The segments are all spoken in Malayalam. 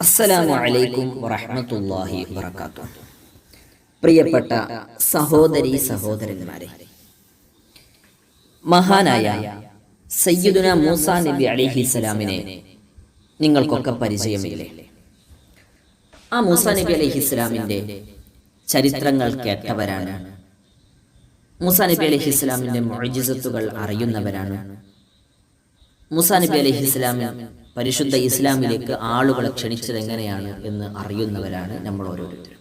അസ്സലാമു അലൈക്കും വറഹ്മത്തുള്ളാഹി വബറകാതുഹു. പ്രിയപ്പെട്ട സഹോദരി സഹോദരന്മാരെ മഹാനായ സയ്യിദുന മൂസ നബി അലിഹി സ്വലാമിനെ നിങ്ങൾക്കൊക്കെ പരിചയമില്ലേ? ആ മൂസ നബി അലിഹി സ്വലാമിന്റെ ചരിത്രങ്ങൾ കേട്ടവരാണ്. മൂസ നബി അലിഹി സ്വലാമിന്റെ മൊഴിജിസത്തുകൾ അറിയുന്നവരാണ്. മൂസ നബി അലൈഹി ഇസ്ലാമിൽ പരിശുദ്ധ ഇസ്ലാമിലേക്ക് ആളുകളെ ക്ഷണിച്ചത് എങ്ങനെയാണ് എന്ന് അറിയുന്നവരാണ് നമ്മൾ ഓരോരുത്തരും.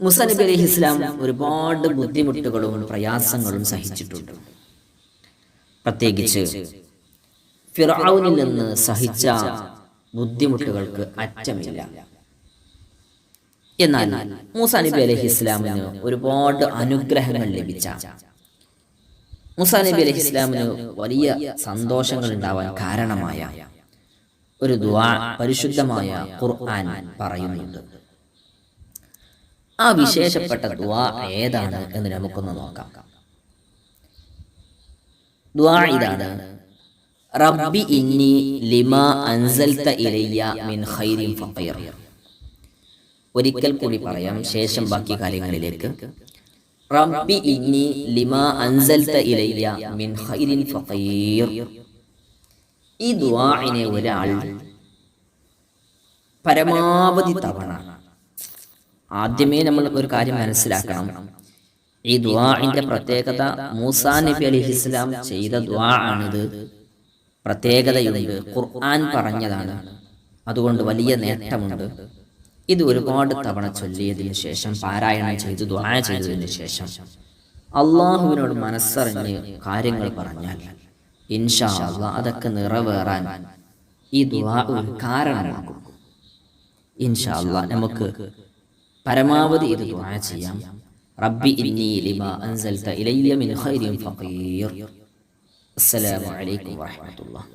മുസനബി നബി അലൈഹി ഇസ്ലാം ഒരുപാട് ബുദ്ധിമുട്ടുകളും പ്രയാസങ്ങളും സഹിച്ചിട്ടുണ്ട്. പ്രത്യേകിച്ച് ഫിറാവുനിൽ നിന്ന് സഹിച്ച ബുദ്ധിമുട്ടുകൾക്ക് അറ്റമില്ല. എന്നാൽ മൂസ നബി അലൈഹി ഇസ്ലാമിന് ഒരുപാട് അനുഗ്രഹങ്ങൾ ലഭിച്ച മുസാ നബി അലൈഹി ഇസ്ലാമിന് വലിയ സന്തോഷങ്ങൾ ഉണ്ടാവാൻ കാരണമായ ഒരു ദുആ പരിശുദ്ധമായ ഖുർആൻ പറയുന്നുണ്ട്. ആ വിശേഷപ്പെട്ട ദുആ ഏതാണ് എന്ന് നമുക്കൊന്ന് നോക്കാം. ദുആ ഇതാണ്. റബ്ബി ഇന്നി ലിമാ അൻസൽത ഇലയ്യ മിൻ ഖൈരിൻ ഫഖീർ. ഒരിക്കൽ കൂടി പറയാം ശേഷം ബാക്കി കാര്യങ്ങളിലേക്ക്. റബ്ബി ഇന്നി ലിമാ അൻസൽത ഇലയ്യ മിൻ ഖൈരിൻ ഫഖീർ. ഈ ദുആഇനെ ഒരാൾ പരമാവധി തവണ ആദ്യമേ നമ്മൾ ഒരു കാര്യം മനസ്സിലാക്കണം. ഈ ദുആഇന്റെ പ്രത്യേകത മൂസാ നബി അലിഹിസ്ലാം ചെയ്ത ദുആ ആണിത്. പ്രത്യേകതയുണ്ട്. ഖുർആൻ പറഞ്ഞതാണ്. അതുകൊണ്ട് വലിയ നേട്ടമുണ്ട്. ഇത് ഒരുപാട് തവണ ചൊല്ലിയതിന് ശേഷം പാരായണം ചെയ്ത് ദ്വാര ചെയ്തതിനു ശേഷം അള്ളാഹുവിനോട് മനസ്സറിഞ്ഞ് കാര്യങ്ങൾ പറഞ്ഞാൽ ഇൻഷാ അള്ളാ അതൊക്കെ നിറവേറാൻ ഈ ദ്വാ ഒരു കാരണമാകും. ഇൻഷാ അള്ളാ നമുക്ക് പരമാവധി ഇത് ദ്വാ ചെയ്യാം. റബ്ബി ഇന്നി ലിമാ അൻസൽത ഇലയ്യ മിൻ ഖൈരിൻ ഫഖീർ. അസ്സലാമു അലൈക്കും വറഹ്മത്തുള്ളാഹി.